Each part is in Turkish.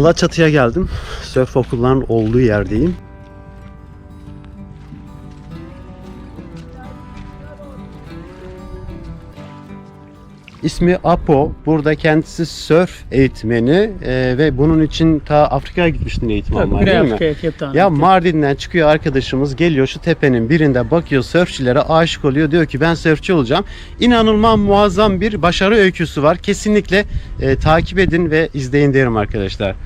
Alaçatı'ya geldim. Sörf okullarının olduğu yerdeyim. İsmi Apo. Burada kendisi sörf eğitmeni Ee, ve bunun için ta Afrika'ya gitmiştin eğitim Tabii, almaya değil mi? Afrika'ya, Cape Town'a Ya. Mardin'den çıkıyor arkadaşımız geliyor şu tepenin birinde bakıyor sörfçilere aşık oluyor diyor ki ben sörfçü olacağım. İnanılmaz muazzam bir başarı öyküsü var. Kesinlikle e, takip edin ve izleyin derim arkadaşlar.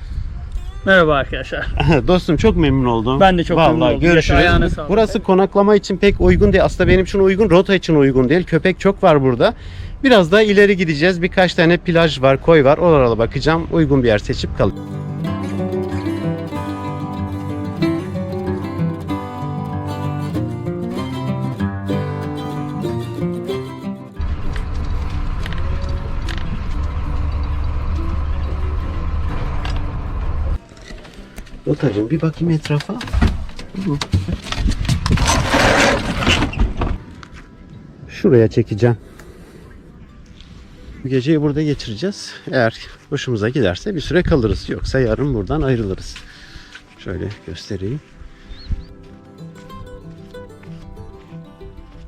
Merhaba arkadaşlar. Dostum çok memnun oldum. Ben de çok Vallahi memnun oldum. Görüşürüz. Ayağına sağlık. Burası konaklama için pek uygun değil. Aslında benim için uygun, rota için uygun değil. Köpek çok var burada. Biraz daha ileri gideceğiz. Birkaç tane plaj var, koy var. Oralara bakacağım. Uygun bir yer seçip kalın. Rotacığım bir bakayım etrafa. Şuraya çekeceğim. Bu geceyi burada geçireceğiz. Eğer hoşumuza giderse bir süre kalırız. Yoksa yarın buradan ayrılırız. Şöyle göstereyim.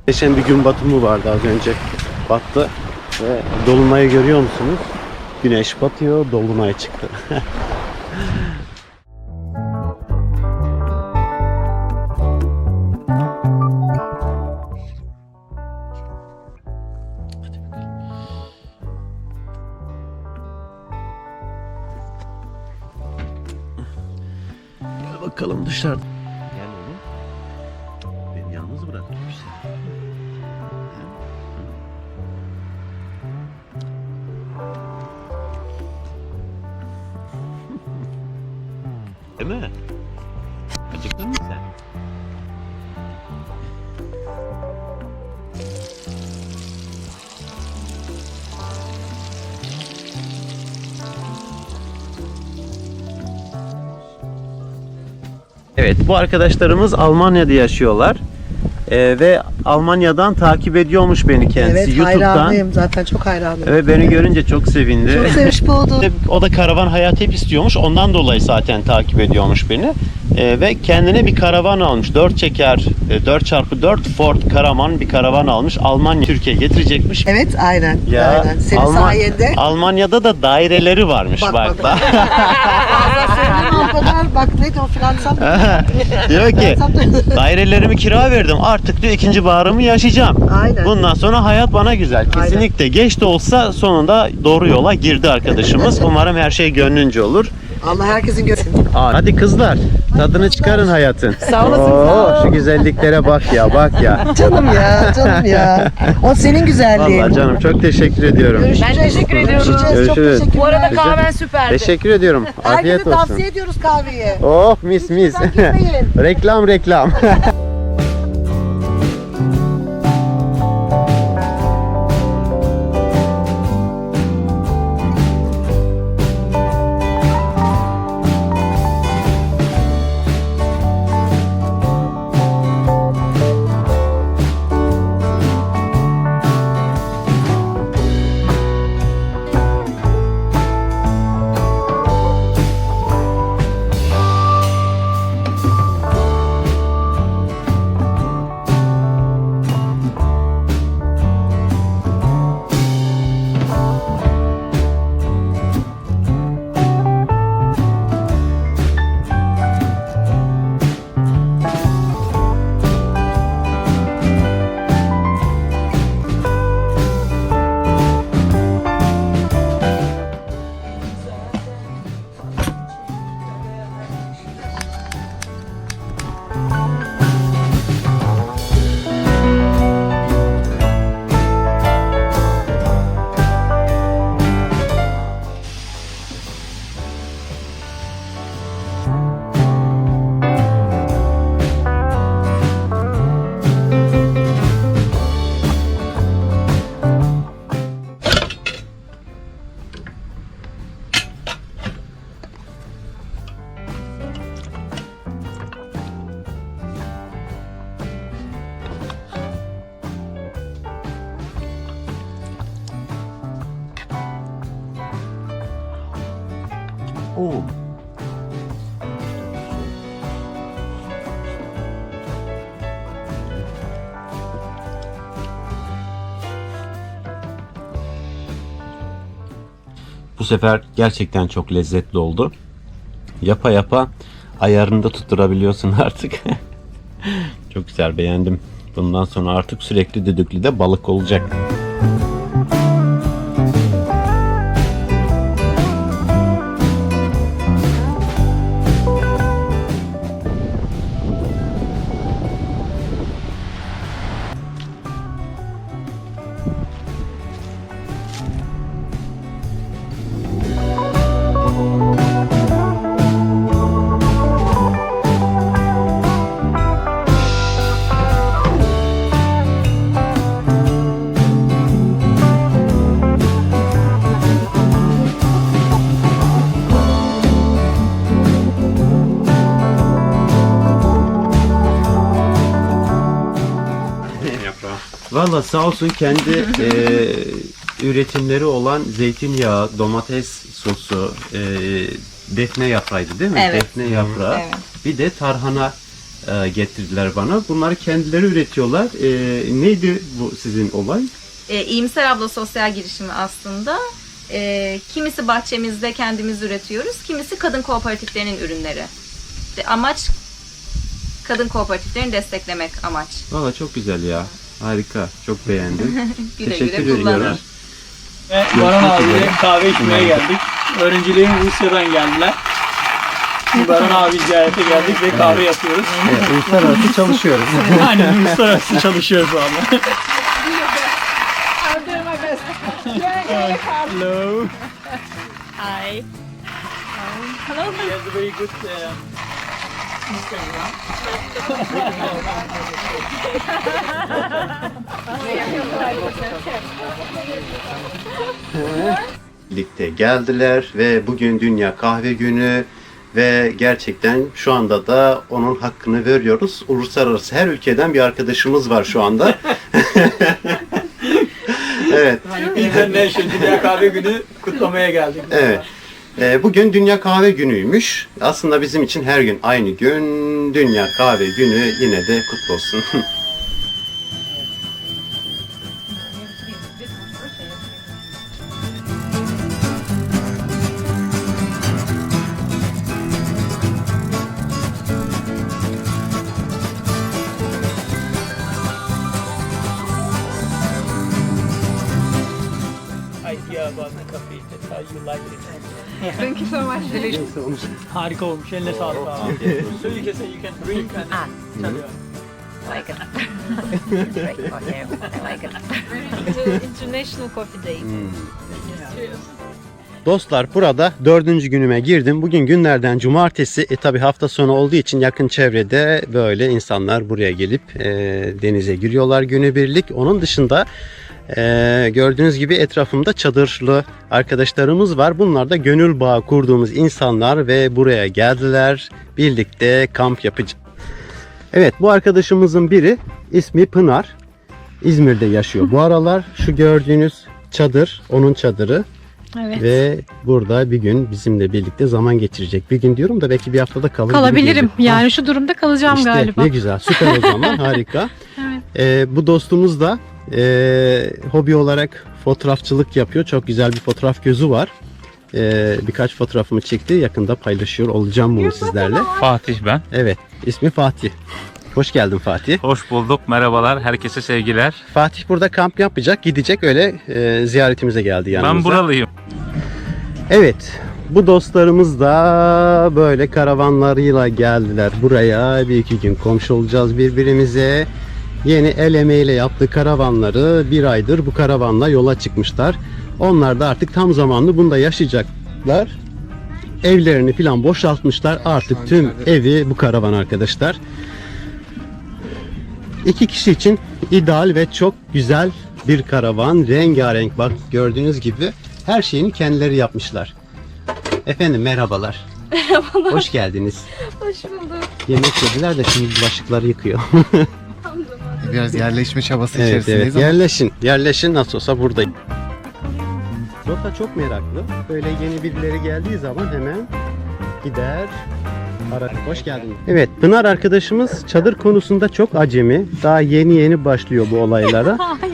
Geçen bir gün batımı vardı az önce. Battı ve dolunayı görüyor musunuz? Güneş batıyor, dolunay çıktı. dışarıda. Gel oğlum. Beni yalnız bırakmışsın. Değil mi? Acıktın mı sen? Evet bu arkadaşlarımız Almanya'da yaşıyorlar. Ee, ve Almanya'dan takip ediyormuş beni kendisi Evet YouTube'dan. hayranıyım zaten çok hayranıyım. Evet beni görünce çok sevindi. Çok sevmiş buldum. O da karavan hayat hep istiyormuş. Ondan dolayı zaten takip ediyormuş beni. Ee, ve kendine bir karavan almış. 4 çeker, 4x4 Ford Karavan bir karavan almış. Almanya Türkiye'ye getirecekmiş. Evet aynen. aynen. Senin Alman- sayende. Almanya'da da daireleri varmış Bak, bak. bak. Kadar. Bak neydi o finansal. diyor ki dairelerimi kira verdim. Artık diyor ikinci baharımı yaşayacağım. Aynen. Bundan sonra hayat bana güzel. Kesinlikle geç de olsa sonunda doğru yola girdi arkadaşımız. Umarım her şey gönlünce olur. Allah herkesin görsün. Aa, Hadi kızlar tadını çıkarın hayatın. Sağ olasın, Oo. Şu güzelliklere bak ya bak ya. Canım ya canım ya. O senin güzelliğin. Vallahi canım çok teşekkür ediyorum. Ben teşekkür ediyorum. Görüşeceğiz. Çok Görüşürüz. teşekkürler. Bu arada kahven süperdi. Teşekkür ediyorum. Afiyet Herkese olsun. tavsiye ediyoruz kahveyi. Oh mis mis. Reklam reklam. sefer gerçekten çok lezzetli oldu. Yapa yapa ayarını da tutturabiliyorsun artık. çok güzel beğendim. Bundan sonra artık sürekli düdüklü de balık olacak. Valla sağ olsun kendi e, üretimleri olan zeytinyağı, domates sosu, e, defne yaprağıydı değil mi? Evet. Defne yaprağı. Evet. Bir de tarhana e, getirdiler bana. Bunları kendileri üretiyorlar. E, neydi bu sizin olay? E, İyimser Abla sosyal girişimi aslında. E, kimisi bahçemizde kendimiz üretiyoruz, kimisi kadın kooperatiflerinin ürünleri. De, amaç kadın kooperatiflerini desteklemek amaç. Valla çok güzel ya. Harika. Çok beğendim. Güle Teşekkür güle kullanın. ediyorum. Ve Baran abiyle kahve içmeye geldik. Öğrencilerim Rusya'dan geldiler. Şimdi Baran abi ziyarete geldik ve kahve yapıyoruz. Evet, uluslararası çalışıyoruz. Aynen uluslararası çalışıyoruz şu anda. Hello. Hi. He has a very good uh, Instagram. birlikte geldiler ve bugün Dünya Kahve Günü ve gerçekten şu anda da onun hakkını veriyoruz. Uluslararası her ülkeden bir arkadaşımız var şu anda. evet, International Dünya Kahve Günü kutlamaya geldik. evet. Ee, bugün Dünya Kahve Günü'ymüş. Aslında bizim için her gün aynı gün Dünya Kahve Günü yine de kutlu olsun. Harika olmuş. Eline sağlık abi. So you can say you can drink and Ah. tabii. like it. Great. I like it. International Coffee Day. Dostlar burada dördüncü günüme girdim. Bugün günlerden cumartesi. E tabi hafta sonu olduğu için yakın çevrede böyle insanlar buraya gelip e, denize giriyorlar günübirlik. Onun dışında e, gördüğünüz gibi etrafımda çadırlı arkadaşlarımız var. Bunlar da gönül bağı kurduğumuz insanlar ve buraya geldiler. Birlikte kamp yapacağız. Evet bu arkadaşımızın biri ismi Pınar. İzmir'de yaşıyor. Bu aralar şu gördüğünüz çadır onun çadırı. Evet. Ve burada bir gün bizimle birlikte zaman geçirecek. Bir gün diyorum da belki bir haftada kalır Kalabilirim. Yani şu durumda kalacağım işte galiba. ne güzel süper o zaman harika. Evet. Ee, bu dostumuz da e, hobi olarak fotoğrafçılık yapıyor. Çok güzel bir fotoğraf gözü var. Ee, birkaç fotoğrafımı çekti. Yakında paylaşıyor olacağım bunu sizlerle. Fatih ben. Evet ismi Fatih. Hoş geldin Fatih. Hoş bulduk. Merhabalar. Herkese sevgiler. Fatih burada kamp yapacak. Gidecek öyle e, ziyaretimize geldi yanımıza. Ben buralıyım. Evet. Bu dostlarımız da böyle karavanlarıyla geldiler buraya. Bir iki gün komşu olacağız birbirimize. Yeni el emeğiyle yaptığı karavanları bir aydır bu karavanla yola çıkmışlar. Onlar da artık tam zamanlı bunda yaşayacaklar. Evlerini falan boşaltmışlar. Artık tüm evi bu karavan arkadaşlar. İki kişi için ideal ve çok güzel bir karavan. Rengarenk bak gördüğünüz gibi her şeyini kendileri yapmışlar. Efendim merhabalar. Merhabalar. Hoş geldiniz. Hoş bulduk. Yemek yediler de şimdi bulaşıkları yıkıyor. Biraz yerleşme çabası evet içerisindeyiz evet ama yerleşin. Yerleşin nasıl olsa buradayım. Rota çok meraklı. Böyle yeni birileri geldiği zaman hemen gider arar. Hoş geldin. Evet Pınar arkadaşımız çadır konusunda çok acemi. Daha yeni yeni başlıyor bu olaylara.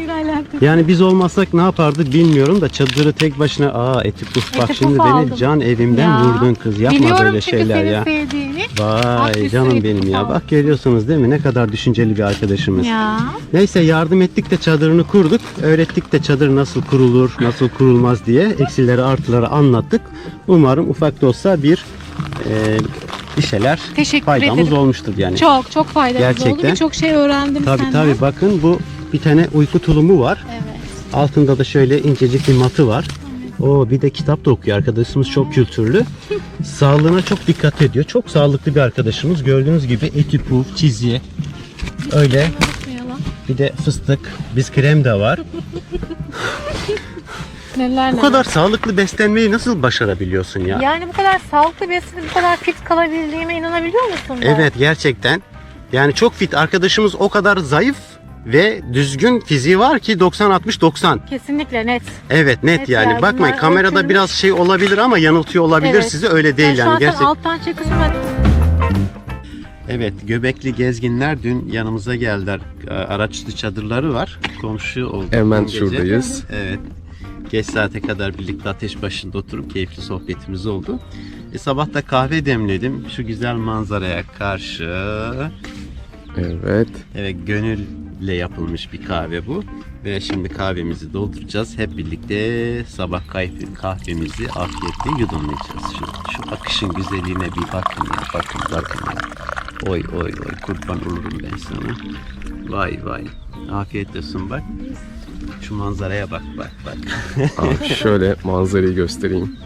Yani biz olmasak ne yapardık bilmiyorum da çadırı tek başına aa eti puf bak Eti şimdi puf beni aldım. can evimden Ya. vurdun kız yapma Biliyorum böyle çünkü şeyler senin ya. sevdiğini. Vay Haklısın, canım eti benim puf ya aldım. bak görüyorsunuz değil mi ne kadar düşünceli bir arkadaşımız. Ya. Neyse yardım ettik de çadırını kurduk. Öğrettik de çadır nasıl kurulur, nasıl kurulmaz diye eksileri artıları anlattık. Umarım ufak da olsa bir e, bir şeyler Teşekkür faydamız ederim. olmuştur yani. Çok çok faydalı oldu. Gerçekten. Birçok şey öğrendim Tabii senden. tabii bakın bu bir tane uyku tulumu var. Evet. Altında da şöyle incecik bir matı var. O bir de kitap da okuyor arkadaşımız çok kültürlü. Sağlığına çok dikkat ediyor. Çok sağlıklı bir arkadaşımız. Gördüğünüz gibi eti puf, çizgi. Öyle bir de fıstık, biz krem de var. Neler Bu neler. kadar sağlıklı beslenmeyi nasıl başarabiliyorsun ya? Yani bu kadar sağlıklı beslenip bu kadar fit kalabildiğime inanabiliyor musun? ben? Evet gerçekten. Yani çok fit arkadaşımız o kadar zayıf ve düzgün fiziği var ki 90 60 90. Kesinlikle net. Evet net Evet yani. ya, Bakmayın bunlar kamerada ölçülmüş. biraz şey olabilir ama yanıltıyor olabilir Evet. sizi öyle değil Yani şu yani. Gerçek. alttan ben Evet Göbekli gezginler dün yanımıza geldiler. Araçlı çadırları var. Komşu oldu. Hemen gece. şuradayız. Evet. Geç saate kadar birlikte ateş başında oturup keyifli sohbetimiz oldu. E, sabah da kahve demledim. Şu güzel manzaraya karşı. Evet. Evet gönülle yapılmış bir kahve bu. Ve şimdi kahvemizi dolduracağız. Hep birlikte sabah kahve, kahvemizi afiyetle yudumlayacağız. Şu, şu akışın güzelliğine bir bakın ya. Bakın bakın ya. Oy oy oy kurban olurum ben sana. Vay vay. Afiyet olsun bak. Şu manzaraya bak bak bak. Abi şöyle manzarayı göstereyim.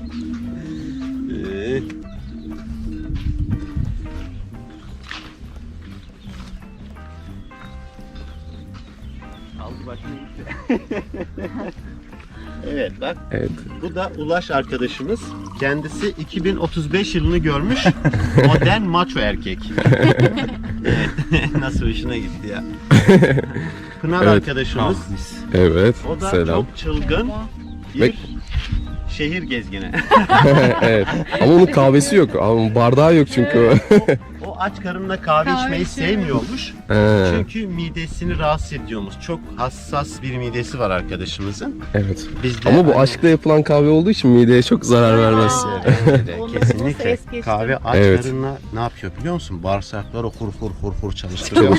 Evet bak Evet. bu da Ulaş arkadaşımız. Kendisi 2035 yılını görmüş modern maço erkek. evet. Nasıl hoşuna gitti ya. Pınar Evet. arkadaşımız. Evet. O da Selam. çok çılgın bir Ve- şehir gezgini. evet. Ama onun kahvesi yok. Ama bardağı yok çünkü. Aç karınla kahve içmeyi sevmiyormuş. He, Çünkü midesini rahatsız ediyormuş. Çok hassas bir midesi var arkadaşımızın. evet. Biz de Ama bu hani- aşkla yapılan kahve olduğu için mideye çok zarar vermez. Onu kesinlikle. Kahve aç Evet. karınla ne yapıyor biliyor musun? Bağırsakları hur hur hur hur çalıştırıyor.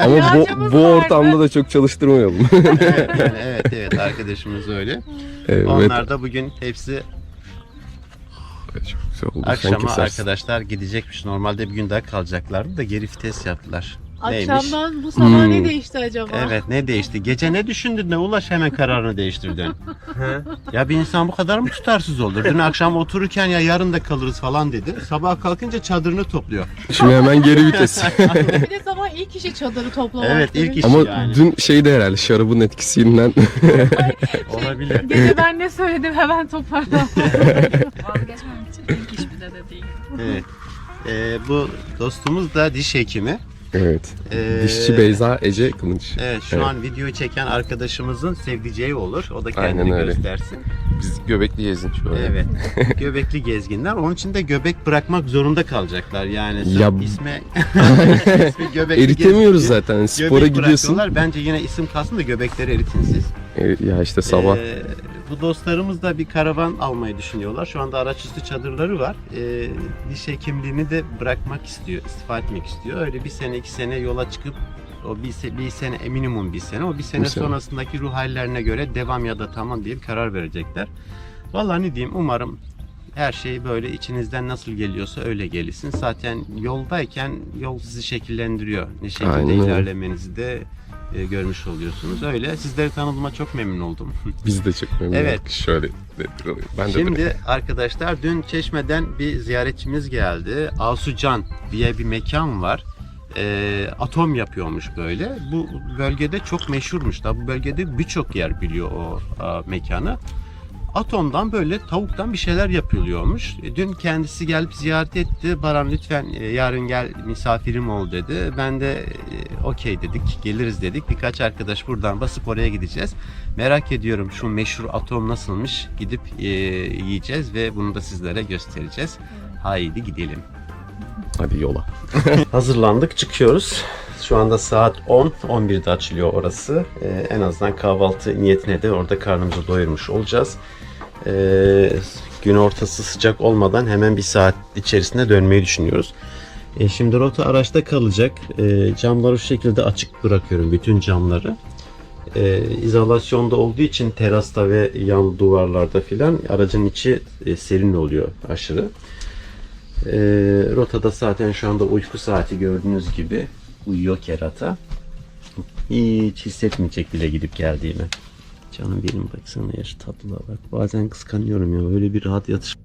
Ama bu, bu ortamda da çok çalıştırmayalım. evet, yani evet evet arkadaşımız öyle. evet. Onlar da bugün hepsi Çok güzel oldu. Akşama arkadaşlar gidecekmiş. Normalde bir gün daha kalacaklardı da geri vites yaptılar. Neymiş? Akşamdan bu sabah Hmm. ne değişti acaba? Evet ne değişti? Gece ne düşündün ne ulaş hemen kararını değiştirdin. ya bir insan bu kadar mı tutarsız olur? Dün akşam otururken ya yarın da kalırız falan dedi. Sabah kalkınca çadırını topluyor. Şimdi hemen geri vites. Bir de sabah ilk işi çadırı toplamak. Evet ilk iş Ama yani. dün şeyde herhalde şarabın etkisiyle Olabilir. Gece ben ne söyledim hemen toparlan. Vazgeçmemek için ilk iş bir de de değil. Evet. Ee, bu dostumuz da diş hekimi. Evet. Ee, Dişçi Beyza Ece Kılıç. Evet şu Evet. an videoyu çeken arkadaşımızın sevdiceği olur. O da kendini Aynen öyle. göstersin. Biz göbekli gezin şöyle. Evet. Göbekli gezginler. Onun için de göbek bırakmak zorunda kalacaklar. Yani Ya- isme, ismi göbekli Eritemiyoruz gezgin. zaten. Spora Göbek gidiyorsun. bırakıyorlar. Bence yine isim kalsın da göbekleri eritin siz. Ya işte sabah. Ee, bu dostlarımız da bir karavan almayı düşünüyorlar. Şu anda araçüstü çadırları var. Ee, diş hekimliğini de bırakmak istiyor, istifa etmek istiyor. Öyle bir sene iki sene yola çıkıp o bir, se- bir sene e, minimum bir sene o bir sene Bir sene. sonrasındaki ruh hallerine göre devam ya da tamam diye bir karar verecekler. Vallahi ne diyeyim umarım her şey böyle içinizden nasıl geliyorsa öyle gelişsin. Zaten yoldayken yol sizi şekillendiriyor. Ne şekilde Aynen ilerlemenizi de e, görmüş oluyorsunuz. Öyle. Sizleri tanıdığıma çok memnun oldum. Biz de çok memnun Evet. olduk. Şöyle. Ben de Şimdi arkadaşlar dün Çeşme'den bir ziyaretçimiz geldi. Asucan diye bir mekan var. Ee, atom yapıyormuş böyle. Bu bölgede çok meşhurmuş da bu bölgede birçok yer biliyor o a, mekanı. Atomdan böyle tavuktan bir şeyler yapılıyormuş. E, Dün kendisi gelip ziyaret etti. Baran lütfen e, yarın gel misafirim ol dedi. Ben de e, okey dedik geliriz dedik. Birkaç arkadaş buradan basıp oraya gideceğiz. Merak ediyorum şu meşhur atom nasılmış gidip e, yiyeceğiz ve bunu da sizlere göstereceğiz. Haydi gidelim. Hadi yola. Hazırlandık çıkıyoruz. Şu anda saat 10, 11'de açılıyor orası. Ee, en azından kahvaltı niyetine de orada karnımızı doyurmuş olacağız. Ee, gün ortası sıcak olmadan hemen bir saat içerisinde dönmeyi düşünüyoruz. E, şimdi rota araçta kalacak. E, camları şu şekilde açık bırakıyorum. Bütün camları. E, izolasyonda olduğu için terasta ve yan duvarlarda filan aracın içi e, serin oluyor aşırı. E, rotada zaten şu anda uyku saati gördüğünüz gibi uyuyor kerata. Hiç hissetmeyecek bile gidip geldiğimi. Canım benim baksana ya şu tatlılığa bak. Bazen kıskanıyorum ya öyle bir rahat yatış.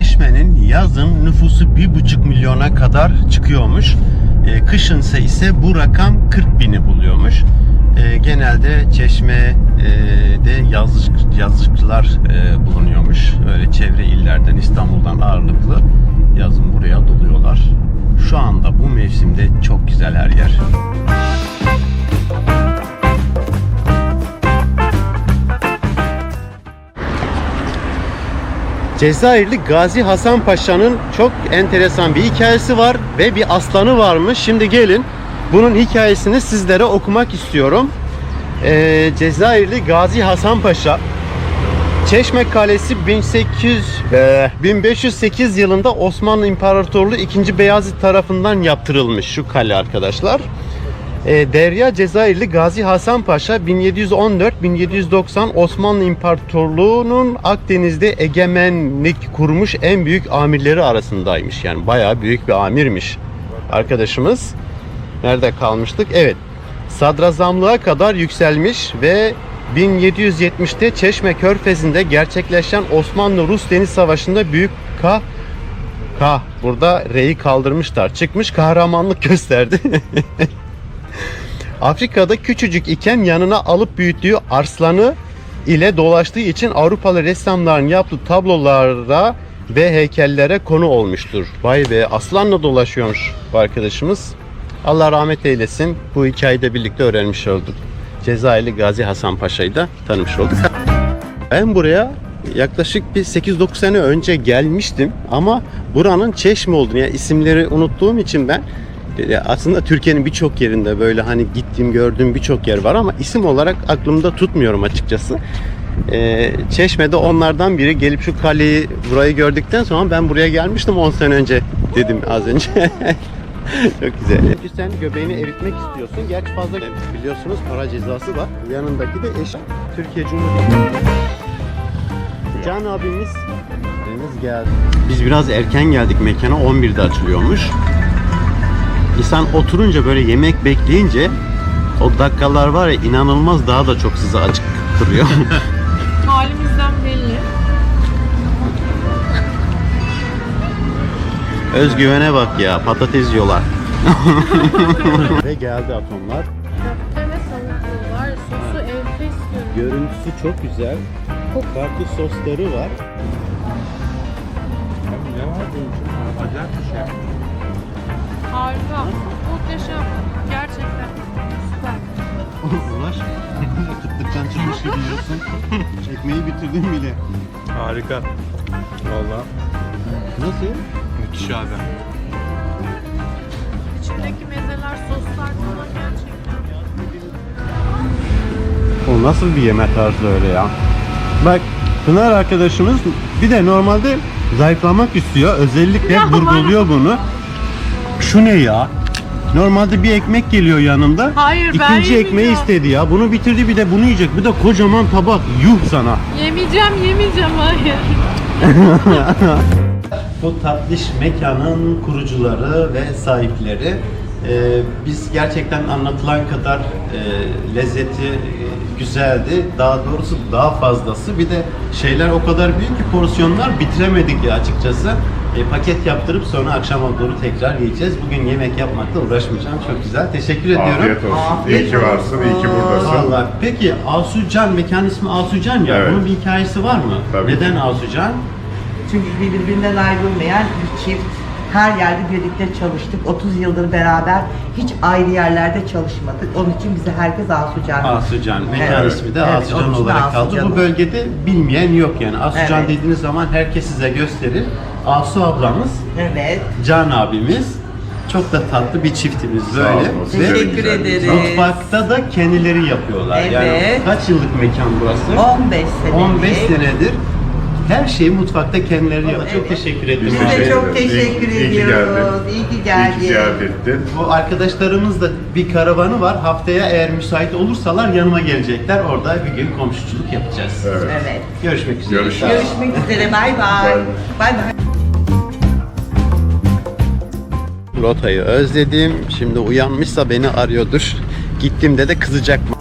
Çeşme'nin yazın nüfusu bir buçuk milyona kadar çıkıyormuş. E, kışınsa ise bu rakam 40 bini buluyormuş. E, genelde Çeşme'de yazlık, yazlıkçılar e, bulunuyormuş. Öyle çevre illerden İstanbul'dan ağırlıklı yazın buraya doluyorlar. Şu anda bu mevsimde çok güzel her yer. Cezayirli Gazi Hasan Paşa'nın çok enteresan bir hikayesi var ve bir aslanı varmış. Şimdi gelin bunun hikayesini sizlere okumak istiyorum. Ee, Cezayirli Gazi Hasan Paşa Çeşme Kalesi 1800 e, 1508 yılında Osmanlı İmparatorluğu 2. Beyazıt tarafından yaptırılmış şu kale arkadaşlar. E, Derya Cezayirli Gazi Hasan Paşa 1714-1790 Osmanlı İmparatorluğu'nun Akdeniz'de egemenlik kurmuş en büyük amirleri arasındaymış. Yani bayağı büyük bir amirmiş arkadaşımız. Nerede kalmıştık? Evet. Sadrazamlığa kadar yükselmiş ve 1770'te Çeşme Körfezi'nde gerçekleşen Osmanlı-Rus Deniz Savaşı'nda büyük ka ka burada R'yi kaldırmışlar. Çıkmış kahramanlık gösterdi. Afrika'da küçücük iken yanına alıp büyüttüğü arslanı ile dolaştığı için Avrupalı ressamların yaptığı tablolara ve heykellere konu olmuştur. Vay be aslanla dolaşıyormuş bu arkadaşımız. Allah rahmet eylesin. Bu hikayeyi de birlikte öğrenmiş olduk. Cezayirli Gazi Hasan Paşa'yı da tanımış olduk. Ben buraya yaklaşık bir 8-9 sene önce gelmiştim ama buranın Çeşme olduğunu yani isimleri unuttuğum için ben aslında Türkiye'nin birçok yerinde böyle hani gittiğim gördüğüm birçok yer var ama isim olarak aklımda tutmuyorum açıkçası. Ee, Çeşme'de onlardan biri gelip şu kaleyi burayı gördükten sonra ben buraya gelmiştim 10 sene önce dedim az önce. Çok güzel. Çünkü sen göbeğini eritmek istiyorsun. Gerçi fazla biliyorsunuz para cezası var. Yanındaki de eş Türkiye Cumhuriyeti. Can abimiz Deniz geldi. Biz biraz erken geldik mekana 11'de açılıyormuş. İnsan oturunca böyle yemek bekleyince o dakikalar var ya inanılmaz daha da çok sizi acık kırıyor. Halimizden belli. Özgüvene bak ya patates yiyorlar. Ve geldi atomlar. Köfte ve salatalı var. Sosu enfes görünüyor. Görüntüsü çok güzel. Farklı sosları var. Harika. Muhteşem. Gerçekten. Süper. Ulaş. Kıtlıktan çıkmış gibi yiyorsun. Ekmeği bitirdim bile. Harika. Valla Nasıl? Müthiş abi. İçindeki mezeler, soslar falan gerçekten. O nasıl bir yemek tarzı öyle ya? Bak Pınar arkadaşımız bir de normalde zayıflamak istiyor. Özellikle vurguluyor bunu. Şu ne ya? Normalde bir ekmek geliyor yanında. Hayır ben İkinci ekmeği istedi ya. Bunu bitirdi bir de bunu yiyecek. Bir de kocaman tabak. Yuh sana. Yemeyeceğim, yemeyeceğim. Hayır. Bu tatlış mekanın kurucuları ve sahipleri. Ee, biz gerçekten anlatılan kadar e, lezzeti e, güzeldi. Daha doğrusu daha fazlası. Bir de şeyler o kadar büyük ki porsiyonlar bitiremedik ya açıkçası. E, paket yaptırıp sonra akşama doğru tekrar yiyeceğiz. Bugün yemek yapmakla uğraşmayacağım. Çok güzel. Teşekkür ediyorum. Afiyet olsun. iyi ki varsın, iyi ki buradasın. Vallahi. Peki Asucan, mekan ismi Asucan ya. Evet. Bunun bir hikayesi var mı? Tabii Neden ki. Asucan? Çünkü birbirinden ayrılmayan bir çift Her yerde birlikte çalıştık. 30 yıldır beraber hiç ayrı yerlerde çalışmadık. Onun için bize herkes Asucan. Asucan. Mekan Evet. ismi de Evet, Asucan olarak kaldı. Asucan. Bu bölgede bilmeyen yok yani. Asucan Evet. dediğiniz zaman herkes size gösterir. Asu ablamız, Evet. Can abimiz. Çok da tatlı bir çiftimiz böyle. olun. Ve Teşekkür ederiz. Mutfakta da kendileri yapıyorlar. Yani Evet. kaç yıllık mekan burası? 15 senedir. 15 senedir her şeyi mutfakta kendileri yapıyor. Çok teşekkür ederim. Biz Teşekkür de çok teşekkür İyi- iyi ki ediyoruz. geldin. İyi ki ziyaret ettin. Bu arkadaşlarımız da bir karavanı var. Haftaya eğer müsait olursalar yanıma gelecekler. Orada bir gün komşuculuk yapacağız. Evet. Evet. Görüşmek üzere. Olun. Görüşmek üzere. Bay bay. Bay Bay bay. Rotayı özledim. Şimdi uyanmışsa beni arıyordur. Gittiğimde de kızacak mı?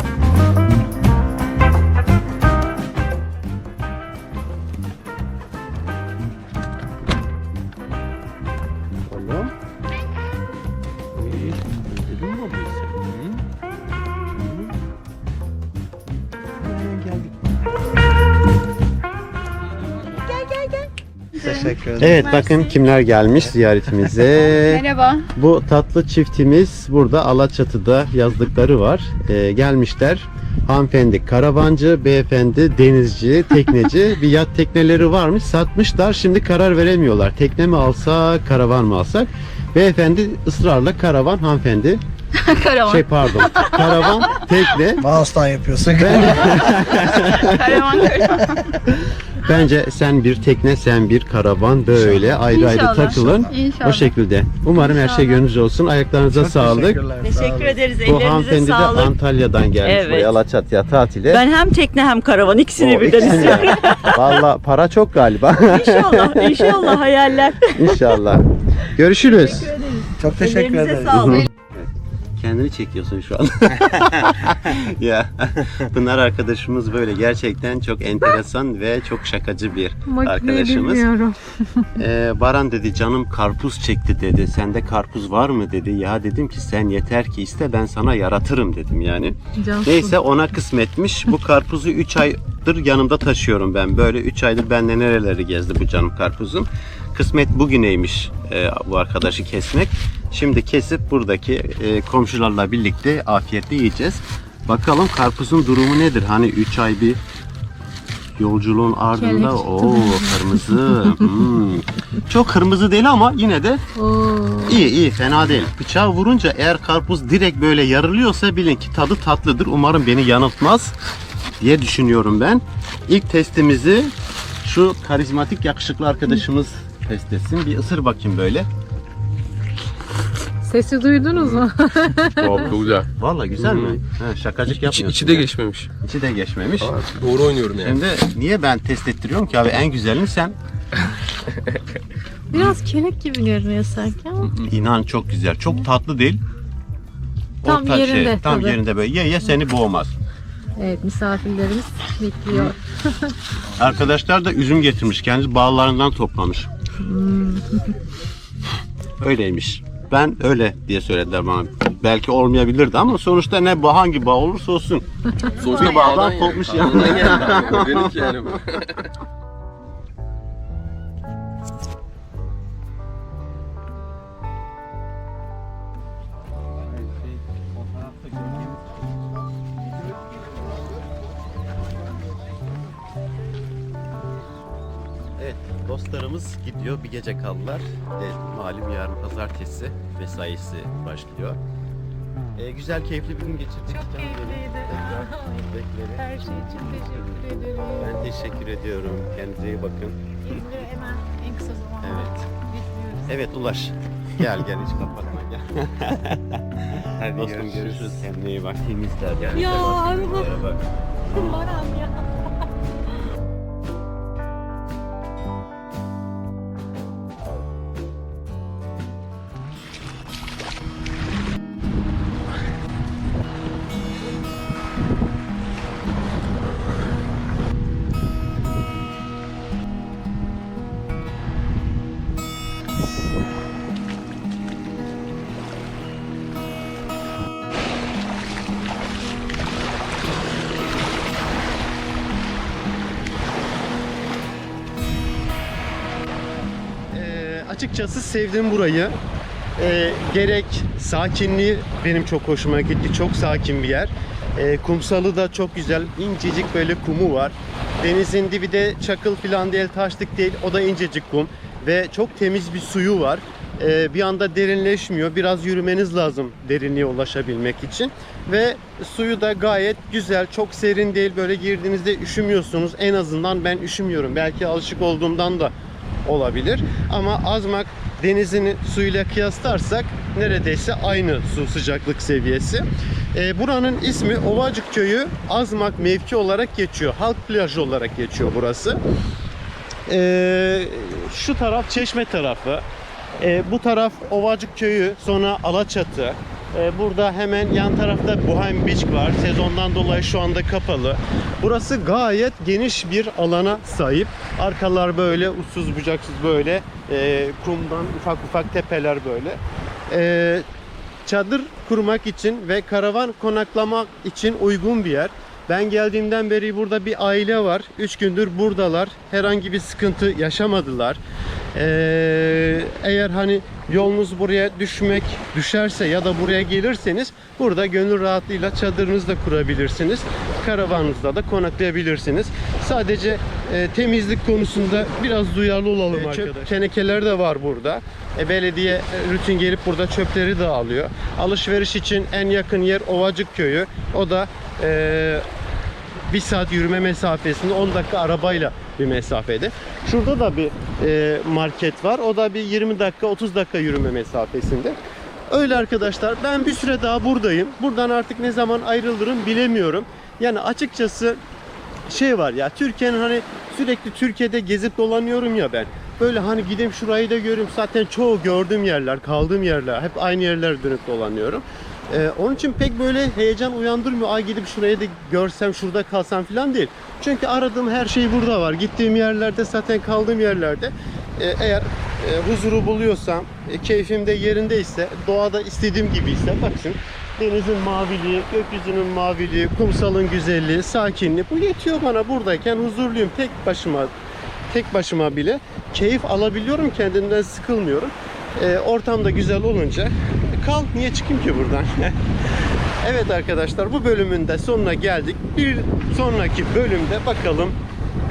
Evet bakın kimler gelmiş ziyaretimize. Merhaba. Bu tatlı çiftimiz burada Alaçatı'da yazdıkları var. Ee, gelmişler. Hanımefendi karavancı, beyefendi denizci, tekneci. bir yat tekneleri varmış. Satmışlar. Şimdi karar veremiyorlar. Tekne mi alsak, karavan mı alsak? Beyefendi ısrarla karavan, hanımefendi. Karavan. Şey pardon. Karavan, tekne. Mouse'dan yapıyorsun. Karavan karavan. Bence sen bir tekne, sen bir karavan böyle ayrı ayrı İnşallah. takılın. İnşallah. O şekilde. Umarım her şey gönlünüzce olsun. Ayaklarınıza sağlık. Teşekkür ederiz. Bu Ellerinize hanımefendi de sağlık. Antalya'dan gelmiş Evet. buraya Alaçatı'ya tatile. Ben hem tekne hem karavan ikisini O birden ikisini- istiyorum. Valla para çok galiba. inşallah, inşallah hayaller. İnşallah. Görüşürüz. Çok teşekkür Ellerinize ederim. sağlık. Kendini çekiyorsun şu an. ya Pınar arkadaşımız böyle gerçekten çok enteresan ve çok şakacı bir arkadaşımız. bilmiyorum. Ee, Baran dedi canım karpuz çekti dedi. Sende karpuz var mı dedi. Ya dedim ki sen yeter ki iste ben sana yaratırım dedim yani. Neyse ona kısmetmiş. Bu karpuzu 3 aydır yanımda taşıyorum ben. Böyle 3 aydır benle nereleri gezdi bu canım karpuzum. Kısmet bugüneymiş e, bu arkadaşı kesmek. Şimdi kesip buradaki e, komşularla birlikte afiyetle yiyeceğiz. Bakalım karpuzun durumu nedir? Hani 3 ay bir yolculuğun ardında o kırmızı. Hmm. Çok kırmızı değil ama yine de iyi iyi fena değil. Bıçağı vurunca eğer karpuz direkt böyle yarılıyorsa bilin ki tadı tatlıdır. Umarım beni yanıltmaz diye düşünüyorum ben. İlk testimizi şu karizmatik yakışıklı arkadaşımız test etsin. Bir ısır bakayım böyle. Sesi duydunuz mu? Çok güzel. Vallahi güzel mi? Ha, şakacık İçi, yapmıyorsun. içi de ya. geçmemiş. İçi de geçmemiş. Doğru oynuyorum yani. Şimdi niye ben test ettiriyorum ki abi en güzelini sen Biraz kelek gibi görünüyor sanki ama. İnan çok güzel. Çok tatlı değil. Tam Orta yerinde tam tadı. yerinde böyle. Ye ye seni boğmaz. Evet misafirlerimiz bekliyor. Arkadaşlar da üzüm getirmiş. Kendi bağlarından toplamış. Öyleymiş. Ben öyle diye söylediler bana. Belki olmayabilirdi ama sonuçta ne bağ hangi bağ olursa olsun. Sonuçta bağdan kopmuş yani. Organik yani bu. dostlarımız gidiyor. Bir gece kaldılar. E, malum yarın pazartesi mesaisi başlıyor. E, güzel, keyifli bir gün geçirdik. Çok keyifliydi. Tekrar. Her şey için teşekkür ederim. Ben teşekkür ediyorum. Kendinize iyi bakın. İzni hemen en kısa zamanda Evet. bekliyoruz. Evet Ulaş. Gel gel hiç kapatma gel. Hadi Dostum görüşürüz. Kendine iyi bak. Temizler yani. Ya, bak. Baran açıkçası sevdim burayı. Ee, gerek sakinliği benim çok hoşuma gitti. Çok sakin bir yer. Ee, kumsalı da çok güzel. İncecik böyle kumu var. Denizin dibi de çakıl falan değil, taşlık değil. O da incecik kum. Ve çok temiz bir suyu var. Ee, bir anda derinleşmiyor. Biraz yürümeniz lazım derinliğe ulaşabilmek için. Ve suyu da gayet güzel. Çok serin değil. Böyle girdiğinizde üşümüyorsunuz. En azından ben üşümüyorum. Belki alışık olduğumdan da olabilir. Ama Azmak denizini suyuyla kıyaslarsak neredeyse aynı su sıcaklık seviyesi. Ee, buranın ismi Ovacık Köyü Azmak mevki olarak geçiyor. Halk plajı olarak geçiyor burası. Ee, şu taraf Çeşme tarafı. Ee, bu taraf Ovacık Köyü, sonra Alaçatı. Ee, burada hemen yan tarafta Bohem Beach var. Sezondan dolayı şu anda kapalı. Burası gayet geniş bir alana sahip. Arkalar böyle uçsuz bucaksız böyle e, kumdan ufak ufak tepeler böyle. Ee, çadır kurmak için ve karavan konaklamak için uygun bir yer. Ben geldiğimden beri burada bir aile var. 3 gündür buradalar. Herhangi bir sıkıntı yaşamadılar. Ee, eğer hani yolunuz buraya düşmek düşerse ya da buraya gelirseniz burada gönül rahatlığıyla çadırınızı da kurabilirsiniz. Karavanınızda da konaklayabilirsiniz. Sadece e, temizlik konusunda biraz duyarlı olalım arkadaşlar. Tenekeler de var burada. E, belediye e, rutin gelip burada çöpleri de alıyor. Alışveriş için en yakın yer Ovacık Köyü. O da e, bir saat yürüme mesafesinde 10 dakika arabayla bir mesafede. Şurada da bir e, market var. O da bir 20 dakika 30 dakika yürüme mesafesinde. Öyle arkadaşlar ben bir süre daha buradayım. Buradan artık ne zaman ayrılırım bilemiyorum. Yani açıkçası şey var ya Türkiye'nin hani sürekli Türkiye'de gezip dolanıyorum ya ben. Böyle hani gideyim şurayı da göreyim. Zaten çoğu gördüğüm yerler, kaldığım yerler. Hep aynı yerler dönüp dolanıyorum. Ee, onun için pek böyle heyecan uyandırmıyor. Ay gidip şurayı da görsem, şurada kalsam falan değil. Çünkü aradığım her şey burada var. Gittiğim yerlerde zaten kaldığım yerlerde. Ee, eğer e, huzuru buluyorsam, e, keyfim de yerindeyse, doğada istediğim gibi ise bakın denizin maviliği, gökyüzünün maviliği, kumsalın güzelliği, sakinliği bu yetiyor bana buradayken huzurluyum tek başıma tek başıma bile keyif alabiliyorum kendimden sıkılmıyorum. Ee, ortam da güzel olunca kal niye çıkayım ki buradan? evet arkadaşlar bu bölümün de sonuna geldik. Bir sonraki bölümde bakalım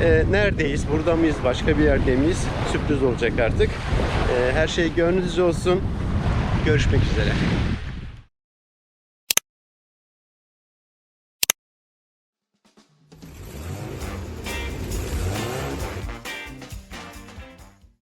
e, neredeyiz? Burada mıyız? Başka bir yerde miyiz? Sürpriz olacak artık. E, her şey gönlünüzce olsun. Görüşmek üzere.